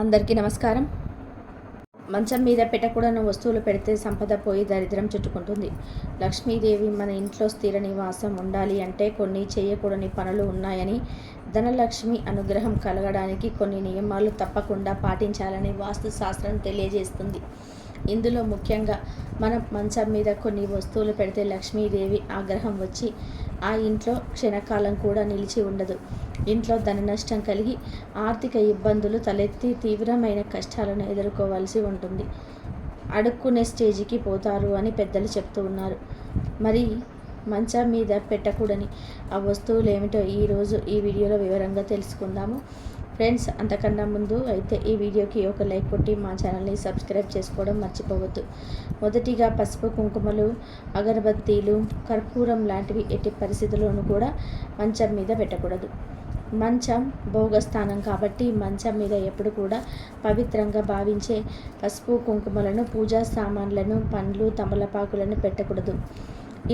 అందరికీ నమస్కారం. మంచం మీద పెట్టకూడని వస్తువులు పెడితే సంపద పోయి దరిద్రం చుట్టుకుంటుంది. లక్ష్మీదేవి మన ఇంట్లో స్థిర నివాసం ఉండాలి అంటే కొన్ని చేయకూడని పనులు ఉన్నాయని ధనలక్ష్మి అనుగ్రహం కలగడానికి కొన్ని నియమాలు తప్పకుండా పాటించాలని వాస్తు శాస్త్రం తెలియజేస్తుంది. ఇందులో ముఖ్యంగా మనం మంచం మీద కొన్ని వస్తువులు పెడితే లక్ష్మీదేవి ఆగ్రహం వచ్చి ఆ ఇంట్లో క్షణకాలం కూడా నిలిచి ఉండదు. ఇంట్లో ధన నష్టం కలిగి ఆర్థిక ఇబ్బందులు తలెత్తి తీవ్రమైన కష్టాలను ఎదుర్కోవాల్సి ఉంటుంది. అడుక్కునే స్టేజికి పోతారు అని పెద్దలు చెప్తూ ఉన్నారు. మరి మంచం మీద పెట్టకూడని ఆ వస్తువులు ఏమిటో ఈరోజు ఈ వీడియోలో వివరంగా తెలుసుకుందాము. ఫ్రెండ్స్ అంతకన్నా ముందు అయితే ఈ వీడియోకి ఒక లైక్ కొట్టి మా ఛానల్ని సబ్స్క్రైబ్ చేసుకోవడం మర్చిపోవద్దు. మొదటిగా పసుపు కుంకుమలు అగరబత్తీలు కర్పూరం లాంటివి ఎట్టి పరిస్థితుల్లోనూ కూడా మంచం మీద పెట్టకూడదు. మంచం భోగస్థానం కాబట్టి మంచం మీద ఎప్పుడు కూడా పవిత్రంగా భావించే పసుపు కుంకుమలను పూజా సామాన్లను పండ్లు తమలపాకులను పెట్టకూడదు.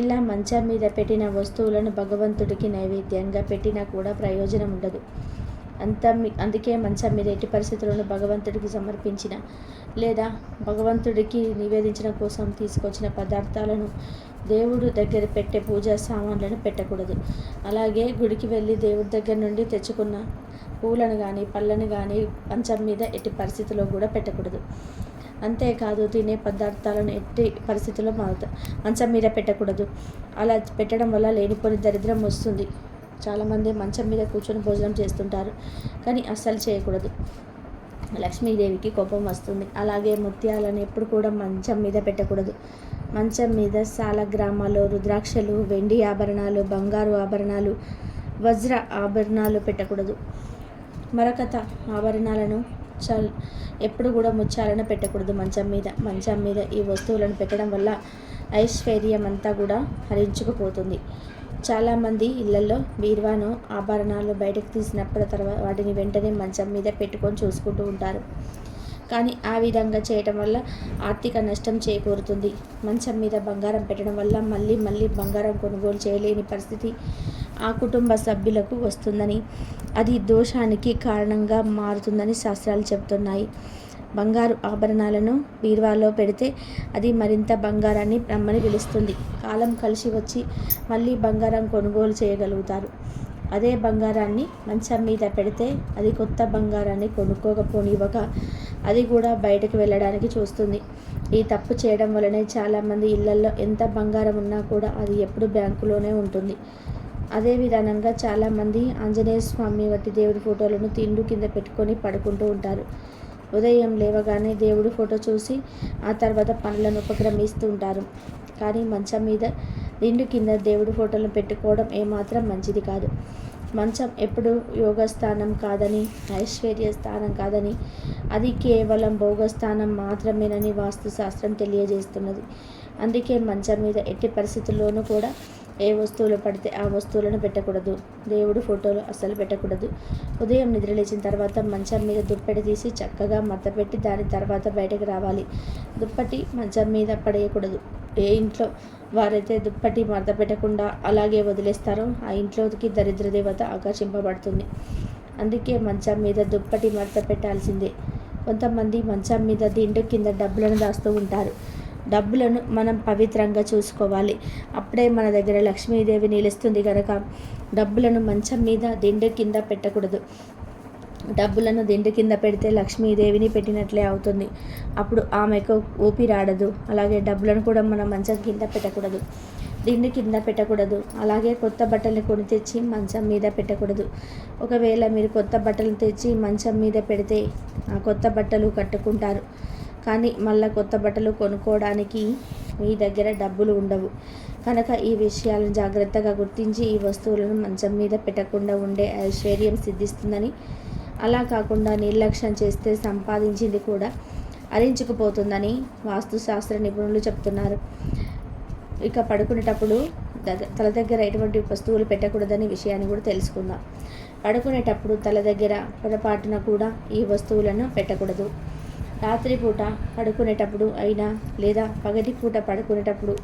ఇలా మంచం మీద పెట్టిన వస్తువులను భగవంతుడికి నైవేద్యంగా పెట్టినా కూడా ప్రయోజనం ఉండదు. అంత అందుకే మంచం మీద ఎట్టి పరిస్థితుల్లోనూ భగవంతుడికి సమర్పించిన లేదా భగవంతుడికి నివేదించడం కోసం తీసుకొచ్చిన పదార్థాలను దేవుడు దగ్గర పెట్టే పూజా సామాన్లను పెట్టకూడదు. అలాగే గుడికి వెళ్ళి దేవుడి దగ్గర నుండి తెచ్చుకున్న పూలను కానీ పళ్ళను కానీ మంచం మీద ఎట్టి పరిస్థితుల్లో కూడా పెట్టకూడదు. అంతేకాదు తినే పదార్థాలను ఎట్టి పరిస్థితుల్లో మంచం మీద పెట్టకూడదు. అలా పెట్టడం వల్ల లేనిపోని దరిద్రం వస్తుంది. చాలామంది మంచం మీద కూర్చొని భోజనం చేస్తుంటారు కానీ అస్సలు చేయకూడదు. లక్ష్మీదేవికి కోపం వస్తుంది. అలాగే ముత్యాలను ఎప్పుడు కూడా మంచం మీద పెట్టకూడదు. మంచం మీద గ్రామాలు రుద్రాక్షలు వెండి ఆభరణాలు బంగారు ఆభరణాలు వజ్ర ఆభరణాలు పెట్టకూడదు. మరకత ఆభరణాలను చల్ ఎప్పుడు కూడా ముత్యాలను పెట్టకూడదు మంచం మీద. మంచం మీద ఈ వస్తువులను పెట్టడం వల్ల ఐశ్వర్యం అంతా కూడా హరించుకుపోతుంది. చాలామంది ఇళ్ళలో బీర్వాను ఆభరణాలు బయటకు తీసినప్పుడు తర్వాత వాటిని వెంటనే మంచం మీద పెట్టుకొని చూసుకుంటూ ఉంటారు. కానీ ఆ విధంగా చేయటం వల్ల ఆర్థిక నష్టం చేకూరుతుంది. మంచం మీద బంగారం పెట్టడం వల్ల మళ్ళీ మళ్ళీ బంగారం కొనుగోలు చేయలేని పరిస్థితి ఆ కుటుంబ సభ్యులకు వస్తుందని అది దోషానికి కారణంగా మారుతుందని శాస్త్రాలు చెబుతున్నాయి. బంగారు ఆభరణాలను బీరువాలో పెడితే అది మరింత బంగారాన్ని రమ్మని పిలుస్తుంది. కాలం కలిసి వచ్చి మళ్ళీ బంగారం కొనుగోలు చేయగలుగుతారు. అదే బంగారాన్ని మంచం మీద పెడితే అది కొత్త బంగారాన్ని కొనుక్కోకపోనివ్వక అది కూడా బయటకు వెళ్ళడానికి చూస్తుంది. ఈ తప్పు చేయడం వలనే చాలామంది ఇళ్ళలో ఎంత బంగారం ఉన్నా కూడా అది ఎప్పుడు బ్యాంకులోనే ఉంటుంది. అదే విధానంగా చాలామంది ఆంజనేయ స్వామి వంటి దేవుడి ఫోటోలను తిండు కింద పెట్టుకొని పడుకుంటూ ఉంటారు. ఉదయం లేవగానే దేవుడి ఫోటో చూసి ఆ తర్వాత పనులను ఉపక్రమిస్తూ ఉంటారు. కానీ మంచం మీద దిండు కింద దేవుడి ఫోటోలను పెట్టుకోవడం ఏమాత్రం మంచిది కాదు. మంచం ఎప్పుడు యోగస్థానం కాదని ఐశ్వర్య స్థానం కాదని అది కేవలం భోగస్థానం మాత్రమేనని వాస్తుశాస్త్రం తెలియజేస్తున్నది. అందుకే మంచం మీద ఎట్టి పరిస్థితుల్లోనూ కూడా ఏ వస్తువులు పడితే ఆ వస్తువులను పెట్టకూడదు. దేవుడు ఫోటోలు అస్సలు పెట్టకూడదు. ఉదయం నిద్రలేచిన తర్వాత మంచం మీద దుప్పటి తీసి చక్కగా మద్దపెట్టి దాని తర్వాత బయటకు రావాలి. దుప్పటి మంచం మీద పడేయకూడదు. ఏ ఇంట్లో వారైతే దుప్పటి మడత పెట్టకుండా అలాగే వదిలేస్తారో ఆ ఇంట్లోకి దరిద్ర దేవత ఆకర్షింపబడుతుంది. అందుకే మంచం మీద దుప్పటి మడత పెట్టాల్సిందే. కొంతమంది మంచం మీద దిండు కింద డబ్బులను దాస్తూ ఉంటారు. డబ్బులను మనం పవిత్రంగా చూసుకోవాలి. అప్పుడే మన దగ్గర లక్ష్మీదేవి నిలుస్తుంది కనుక డబ్బులను మంచం మీద దిండు కింద పెట్టకూడదు. డబ్బులను దిండు కింద పెడితే లక్ష్మీదేవిని పెట్టినట్లే అవుతుంది. అప్పుడు ఆమెకు ఊపిరాడదు. అలాగే డబ్బులను కూడా మనం మంచం కింద పెట్టకూడదు. దిండు కింద పెట్టకూడదు. అలాగే కొత్త బట్టలు కొని తెచ్చి మంచం మీద పెట్టకూడదు. ఒకవేళ మీరు కొత్త బట్టలు తెచ్చి మంచం మీద పెడితే ఆ కొత్త బట్టలు కట్టుకుంటారు. కానీ మళ్ళీ కొత్త బట్టలు కొనుక్కోవడానికి మీ దగ్గర డబ్బులు ఉండవు. కనుక ఈ విషయాలను జాగ్రత్తగా గుర్తించి ఈ వస్తువులను మంచం మీద పెట్టకుండా ఉండే ఐశ్వర్యం సిద్ధిస్తుందని అలా కాకుండా నిర్లక్ష్యం చేస్తే సంపాదించింది కూడా అరించుకుపోతుందని వాస్తుశాస్త్ర నిపుణులు చెప్తున్నారు. ఇక పడుకునేటప్పుడు తల దగ్గర ఎటువంటి వస్తువులు పెట్టకూడదని విషయాన్ని కూడా తెలుసుకుందాం. పడుకునేటప్పుడు తల దగ్గర పొరపాటున కూడా ఈ వస్తువులను పెట్టకూడదు. రాత్రిపూట పడుకునేటప్పుడు అయినా లేదా పగటిపూట పడుకునేటప్పుడు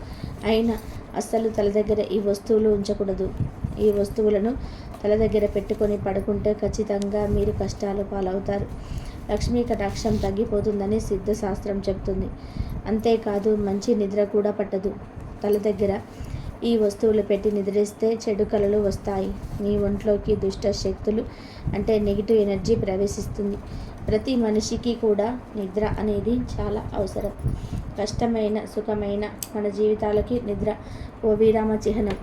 అయినా అస్సలు తల దగ్గర ఈ వస్తువులు ఉంచకూడదు. ఈ వస్తువులను తల దగ్గర పెట్టుకొని పడుకుంటే ఖచ్చితంగా మీరు కష్టాలు పాలవుతారు. లక్ష్మీ కటాక్షం తగ్గిపోతుందని సిద్ధశాస్త్రం చెప్తుంది అంతేకాదు మంచి నిద్ర కూడా పట్టదు. తల దగ్గర ఈ వస్తువులు పెట్టి నిద్రిస్తే చెడు కలలు వస్తాయి. మీ ఒంట్లోకి దుష్ట శక్తులు అంటే నెగిటివ్ ఎనర్జీ ప్రవేశిస్తుంది. ప్రతి మనిషికి కూడా నిద్ర అనేది చాలా అవసరం. కష్టమైన సుఖమైన మన జీవితాలకి నిద్ర ఓ విరామ చిహ్నం.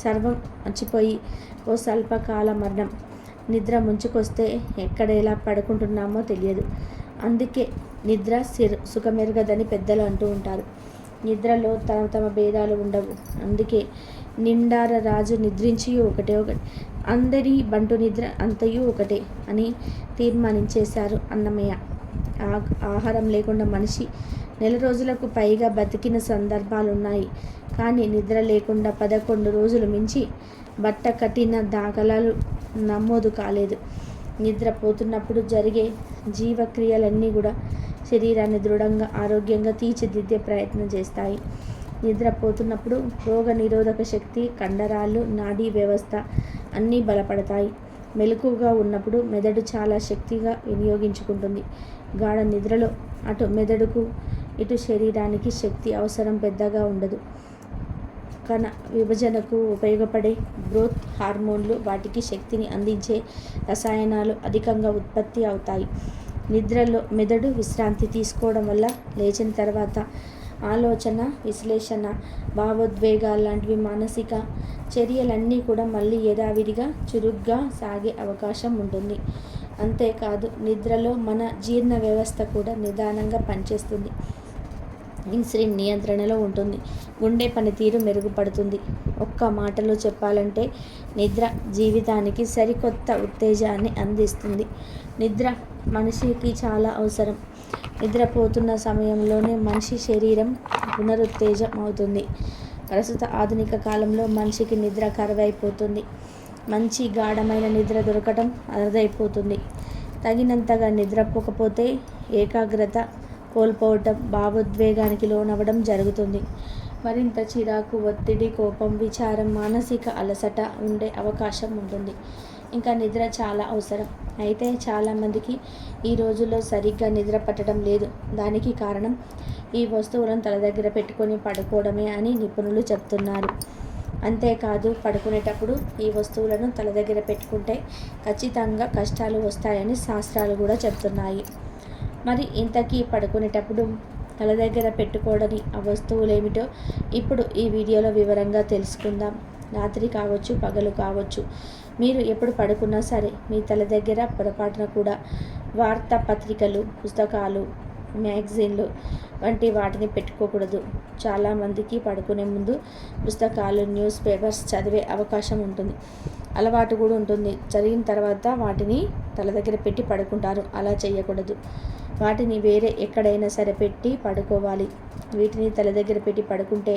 సర్వం మర్చిపోయి ఓ స్వల్పకాల మరణం. నిద్ర ముంచుకొస్తే ఎక్కడ ఎలా పడుకుంటున్నామో తెలియదు. అందుకే నిద్ర సిర్ సుఖమెరుగదని పెద్దలు అంటూ ఉంటారు. నిద్రలో తమ తమ భేదాలు ఉండవు. అందుకే నిండార రాజు నిద్రించి ఒకటే ఒకటి అందరి బంటు నిద్ర అంతయు ఒకటే అని తీర్మానించేశారు అన్నమయ్య. ఆహారం లేకుండా మనిషి నెల రోజులకు పైగా బతికిన సందర్భాలున్నాయి. కానీ నిద్ర లేకుండా పదకొండు రోజులు మించి బట్ట కట్టిన దాఖలాలు నమోదు కాలేదు. నిద్రపోతున్నప్పుడు జరిగే జీవక్రియలన్నీ కూడా శరీరాన్ని దృఢంగా ఆరోగ్యంగా తీర్చిదిద్దే ప్రయత్నం చేస్తాయి. నిద్రపోతున్నప్పుడు రోగ నిరోధక శక్తి కండరాలు నాడీ వ్యవస్థ అన్నీ బలపడతాయి. మెలకుగా ఉన్నప్పుడు మెదడు చాలా శక్తిగా వినియోగించుకుంటుంది. గాఢ నిద్రలో అటు మెదడుకు ఇటు శరీరానికి శక్తి అవసరం పెద్దగా ఉండదు. కణ విభజనకు ఉపయోగపడే గ్రోత్ హార్మోన్లు వాటికి శక్తిని అందించే రసాయనాలు అధికంగా ఉత్పత్తి అవుతాయి. నిద్రలో మెదడు విశ్రాంతి తీసుకోవడం వల్ల లేచిన తర్వాత ఆలోచన విశ్లేషణ భావోద్వేగాలు లాంటివి మానసిక చర్యలన్నీ కూడా మళ్ళీ యథావిధిగా చురుగ్గా సాగే అవకాశం ఉంటుంది. అంతేకాదు నిద్రలో మన జీర్ణ వ్యవస్థ కూడా నిదానంగా పనిచేస్తుంది. ఇన్సులిన్ నియంత్రణలో ఉంటుంది. గుండె పనితీరు మెరుగుపడుతుంది. ఒక్క మాటలో చెప్పాలంటే నిద్ర జీవితానికి సరికొత్త ఉత్తేజాన్ని అందిస్తుంది. నిద్ర మనిషికి చాలా అవసరం. నిద్రపోతున్న సమయంలోనే మనిషి శరీరం పునరుత్తేజం అవుతుంది. ప్రస్తుత ఆధునిక కాలంలో మనిషికి నిద్ర కరువైపోతుంది. మంచి గాఢమైన నిద్ర దొరకటం అరుదైపోతుంది. తగినంతగా నిద్రపోకపోతే ఏకాగ్రత కోల్పోవటం భావోద్వేగానికి లోనవ్వడం జరుగుతుంది. మరింత చిరాకు ఒత్తిడి కోపం విచారం మానసిక అలసట ఉండే అవకాశం ఉంటుంది. ఇంకా నిద్ర చాలా అవసరం. అయితే చాలామందికి ఈ రోజుల్లో సరిగ్గా నిద్ర పట్టడం లేదు. దానికి కారణం ఈ వస్తువులను తల దగ్గర పెట్టుకొని పడుకోవడమే అని నిపుణులు చెప్తున్నారు. అంతేకాదు పడుకునేటప్పుడు ఈ వస్తువులను తల దగ్గర పెట్టుకుంటే ఖచ్చితంగా కష్టాలు వస్తాయని శాస్త్రాలు కూడా చెప్తున్నాయి. మరి ఇంతకీ పడుకునేటప్పుడు తల దగ్గర పెట్టుకోవడని ఆ వస్తువులు ఏమిటో ఇప్పుడు ఈ వీడియోలో వివరంగా తెలుసుకుందాం. రాత్రి కావచ్చు పగలు కావచ్చు. మీరు ఎప్పుడు పడుకున్నా సరే మీ తల దగ్గర పొరపాటున కూడా వార్తాపత్రికలు పుస్తకాలు మ్యాగజైన్లు వంటి వాటిని పెట్టుకోకూడదు. చాలామందికి పడుకునే ముందు పుస్తకాలు న్యూస్ పేపర్స్ చదివే అవకాశం ఉంటుంది. అలవాటు కూడా ఉంటుంది. చదివిన తర్వాత వాటిని తల దగ్గర పెట్టి పడుకుంటారు. అలా చేయకూడదు. వాటిని వేరే ఎక్కడైనా సరే పెట్టి పడుకోవాలి. వీటిని తల దగ్గర పెట్టి పడుకుంటే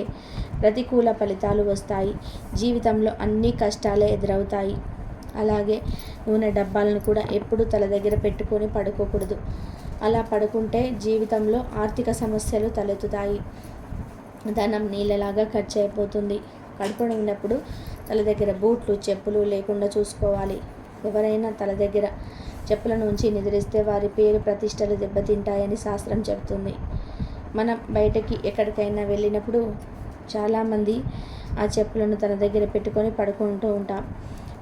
ప్రతికూల ఫలితాలు వస్తాయి. జీవితంలో అన్ని కష్టాలే ఎదురవుతాయి. అలాగే నూనె డబ్బాలను కూడా ఎప్పుడు తల దగ్గర పెట్టుకొని పడుకోకూడదు. అలా పడుకుంటే జీవితంలో ఆర్థిక సమస్యలు తలెత్తుతాయి. ధనం నీళ్ళలాగా ఖర్చు అయిపోతుంది కడుపున ఉన్నప్పుడు తల దగ్గర బూట్లు చెప్పులు లేకుండా చూసుకోవాలి. ఎవరైనా తల దగ్గర చెప్పులను ఉంచి నిద్రిస్తే వారి పేరు ప్రతిష్టలు దెబ్బతింటాయని శాస్త్రం చెబుతుంది. మనం బయటకి ఎక్కడికైనా వెళ్ళినప్పుడు చాలామంది ఆ చెప్పులను తన దగ్గర పెట్టుకొని పడుకుంటూ ఉంటాం.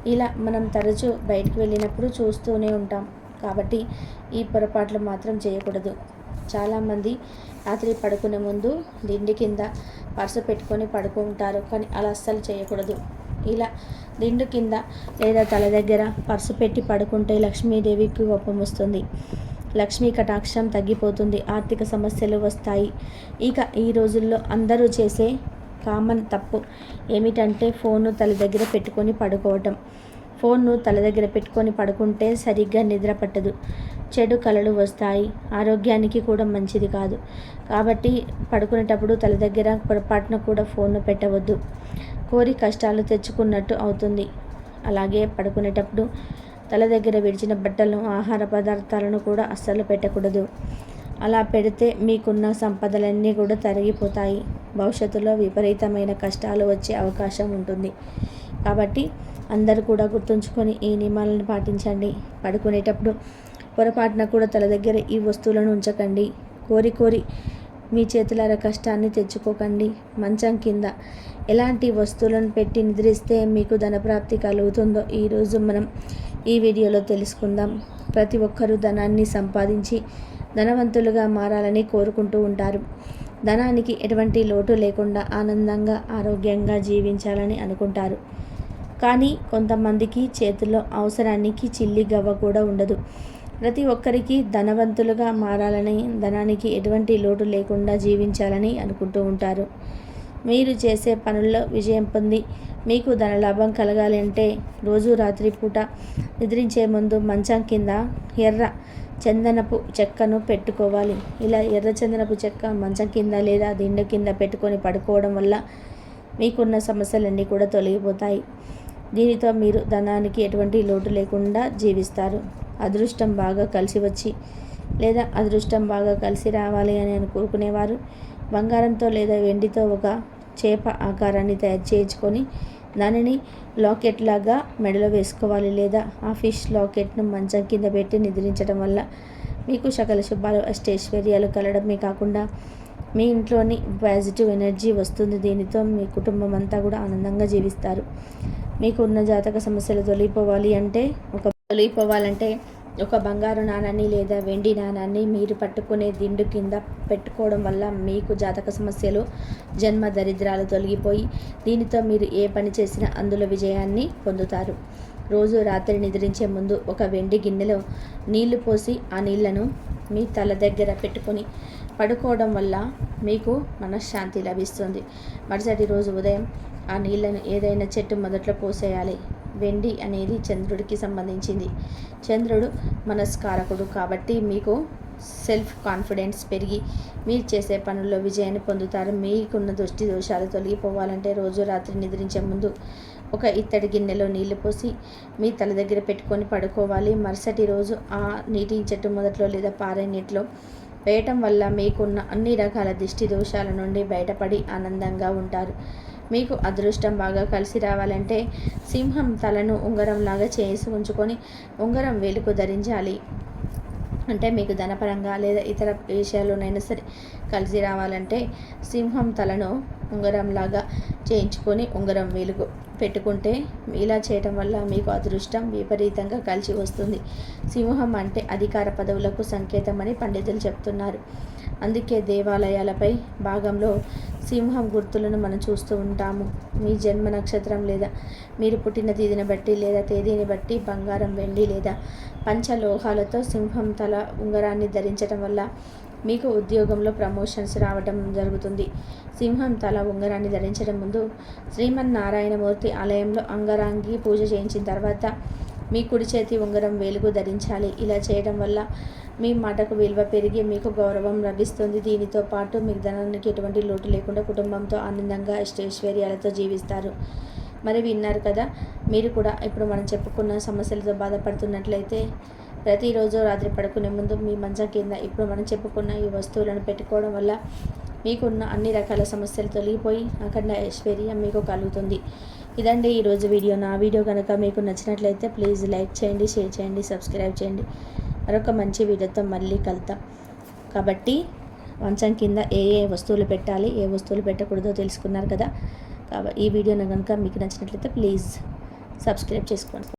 ఇలా మనం తరచూ బయటికి వెళ్ళినప్పుడు చూస్తూనే ఉంటాం. కాబట్టి ఈ పొరపాట్లు మాత్రం చేయకూడదు. చాలామంది రాత్రి పడుకునే ముందు దిండి కింద పర్సు పెట్టుకొని పడుకుంటారు కానీ అలా అస్సలు చేయకూడదు. ఇలా దిండు కింద లేదా తల దగ్గర పర్సు పెట్టి పడుకుంటే లక్ష్మీదేవికి కోపం వస్తుంది. లక్ష్మీ కటాక్షం తగ్గిపోతుంది. ఆర్థిక సమస్యలు వస్తాయి. ఇక ఈ రోజుల్లో అందరూ చేసే కామన్ తప్పు ఏమిటంటే ఫోను తల దగ్గర పెట్టుకొని పడుకోవటం. ఫోన్ను తల దగ్గర పెట్టుకొని పడుకుంటే సరిగ్గా నిద్ర పట్టదు. చెడు కలలు వస్తాయి. ఆరోగ్యానికి కూడా మంచిది కాదు. కాబట్టి పడుకునేటప్పుడు తల దగ్గర పొరపాటున కూడా ఫోన్ను పెట్టవద్దు. కోరి కష్టాలు తెచ్చుకున్నట్టు అవుతుంది. అలాగే పడుకునేటప్పుడు తల దగ్గర విడిచిన బట్టలను ఆహార పదార్థాలను కూడా అస్సలు పెట్టకూడదు. అలా పెడితే మీకున్న సంపదలన్నీ కూడా తరిగిపోతాయి. భవిష్యత్తులో విపరీతమైన కష్టాలు వచ్చే అవకాశం ఉంటుంది. కాబట్టి అందరూ కూడా గుర్తుంచుకొని ఈ నియమాలను పాటించండి. పడుకునేటప్పుడు పొరపాటున కూడా తల దగ్గర ఈ వస్తువులను ఉంచకండి. కోరి కోరి మీ చేతులార కష్టాన్ని తెచ్చుకోకండి. మంచం కింద ఎలాంటి వస్తువులను పెట్టి నిద్రిస్తే మీకు ధనప్రాప్తి కలుగుతుందో ఈరోజు మనం ఈ వీడియోలో తెలుసుకుందాం. ప్రతి ఒక్కరూ ధనాన్ని సంపాదించి ధనవంతులుగా మారాలని కోరుకుంటూ ఉంటారు. ధనానికి ఎటువంటి లోటు లేకుండా ఆనందంగా ఆరోగ్యంగా జీవించాలని అనుకుంటారు. కానీ కొంతమందికి చేతిలో అవసరానికి చిల్లి గవ్వ కూడా ఉండదు. ప్రతి ఒక్కరికి ధనవంతులుగా మారాలని ధనానికి ఎటువంటి లోటు లేకుండా జీవించాలని అనుకుంటూ ఉంటారు. మీరు చేసే పనుల్లో విజయం పొంది మీకు ధనలాభం కలగాలి అంటే రోజు రాత్రి పూట నిద్రించే ముందు మంచం కింద ఎర్ర చందనపు చెక్కను పెట్టుకోవాలి. ఇలా ఎర్ర చందనపు చెక్క మంచం కింద లేదా దిండ కింద పెట్టుకొని పడుకోవడం వల్ల మీకున్న సమస్యలన్నీ కూడా తొలగిపోతాయి. దీనితో మీరు ధనానికి ఎటువంటి లోటు లేకుండా జీవిస్తారు. అదృష్టం బాగా కలిసి వచ్చి లేదా అదృష్టం బాగా కలిసి రావాలి అని అనుకునేవారు. బంగారంతో లేదా వెండితో ఒక చేప ఆకారాన్ని తయారు చేయించుకొని దానిని లాకెట్ లాగా మెడలో వేసుకోవాలి లేదా ఆ ఫిష్ లాకెట్ను మంచం కింద పెట్టి నిద్రించడం వల్ల మీకు సకల శుభాలు అష్టైశ్వర్యాలు కలడమే కాకుండా మీ ఇంట్లోని పాజిటివ్ ఎనర్జీ వస్తుంది. దీనితో మీ కుటుంబం అంతా కూడా ఆనందంగా జీవిస్తారు. మీకు ఉన్న జాతక సమస్యలు తొలగిపోవాలి అంటే ఒక తొలగిపోవాలంటే ఒక బంగారు నాణాన్ని లేదా వెండి నాణాన్ని మీరు పట్టుకునే దిండు కింద పెట్టుకోవడం వల్ల మీకు జాతక సమస్యలు జన్మ దరిద్రాలు తొలగిపోయి దీనితో మీరు ఏ పని చేసినా అందులో విజయాన్ని పొందుతారు. రోజు రాత్రి నిద్రించే ముందు ఒక వెండి గిన్నెలో నీళ్ళు పోసి ఆ నీళ్ళను మీ తల దగ్గర పెట్టుకొని పడుకోవడం వల్ల మీకు మనశ్శాంతి లభిస్తుంది. మరుసటి రోజు ఉదయం ఆ నీళ్ళను ఏదైనా చెట్టు మొదట్లో పోసేయాలి. వెండి అనేది చంద్రుడికి సంబంధించింది. చంద్రుడు మనస్కారకుడు కాబట్టి మీకు సెల్ఫ్ కాన్ఫిడెన్స్ పెరిగి మీరు చేసే పనుల్లో విజయాన్ని పొందుతారు. మీకున్న దృష్టి దోషాలు తొలగిపోవాలంటే రోజు రాత్రి నిద్రించే ముందు ఒక ఇత్తడి గిన్నెలో నీళ్ళు పోసి మీ తల దగ్గర పెట్టుకొని పడుకోవాలి. మరుసటి రోజు ఆ నీటి చెట్టు మొదట్లో లేదా పారే నీటిలో వేయటం వల్ల మీకున్న అన్ని రకాల దిష్టి దోషాల నుండి బయటపడి ఆనందంగా ఉంటారు. మీకు అదృష్టం బాగా కలిసి రావాలంటే సింహం తలను ఉంగరంలాగా చేసి ఉంచుకొని ఉంగరం వేలుకు ధరించాలి. అంటే మీకు ధనపరంగా లేదా ఇతర విషయాల్లోనైనా సరే కలిసి రావాలంటే సింహం తలను ఉంగరంలాగా చేయించుకొని ఉంగరం వేలుకు పెట్టుకుంటే ఇలా చేయటం వల్ల మీకు అదృష్టం విపరీతంగా కలిసి వస్తుంది. సింహం అంటే అధికార పదవులకు సంకేతమని పండితులు చెప్తున్నారు. అందుకే దేవాలయాలపై భాగంలో సింహం గుర్తులను మనం చూస్తూ ఉంటాము. మీ జన్మ నక్షత్రం లేదా మీరు పుట్టిన తేదీని బట్టి లేదా తేదీని బట్టి బంగారం వెండి లేదా పంచలోహాలతో సింహం తల ఉంగరాన్ని ధరించడం వల్ల మీకు ఉద్యోగంలో ప్రమోషన్స్ రావడం జరుగుతుంది. సింహం తల ఉంగరాన్ని ధరించడం ముందు శ్రీమన్నారాయణమూర్తి ఆలయంలో అంగరాంగి పూజ చేయించిన తర్వాత మీ కుడి చేతి ఉంగరం వేలుగు ధరించాలి. ఇలా చేయడం వల్ల మీ మాటకు విలువ పెరిగి మీకు గౌరవం లభిస్తుంది. దీనితో పాటు మీకు ధనానికి ఎటువంటి లోటు లేకుండా కుటుంబంతో ఆనందంగా ఇష్టైశ్వర్యాలతో జీవిస్తారు. మరి విన్నారు కదా మీరు కూడా ఇప్పుడు మనం చెప్పుకున్న సమస్యలతో బాధపడుతున్నట్లయితే ప్రతిరోజు రాత్రి పడుకునే ముందు మీ మంచం కింద ఇప్పుడు మనం చెప్పుకున్న ఈ వస్తువులను పెట్టుకోవడం వల్ల మీకున్న అన్ని రకాల సమస్యలు తొలగిపోయి అఖండ ఐశ్వర్యం మీకు కలుగుతుంది. ఇదండి ఈరోజు వీడియో. నా వీడియో కనుక మీకు నచ్చినట్లయితే ప్లీజ్ లైక్ చేయండి షేర్ చేయండి సబ్స్క్రైబ్ చేయండి. మరొక మంచి వీడియోతో మళ్ళీ కలుద్దాం. కాబట్టి మంచం కింద ఏ ఏ వస్తువులు పెట్టాలి ఏ వస్తువులు పెట్టకూడదో తెలుసుకున్నారు కదా. కాబట్టి ఈ వీడియోను కనుక మీకు నచ్చినట్లయితే ప్లీజ్ సబ్స్క్రైబ్ చేసుకోండి.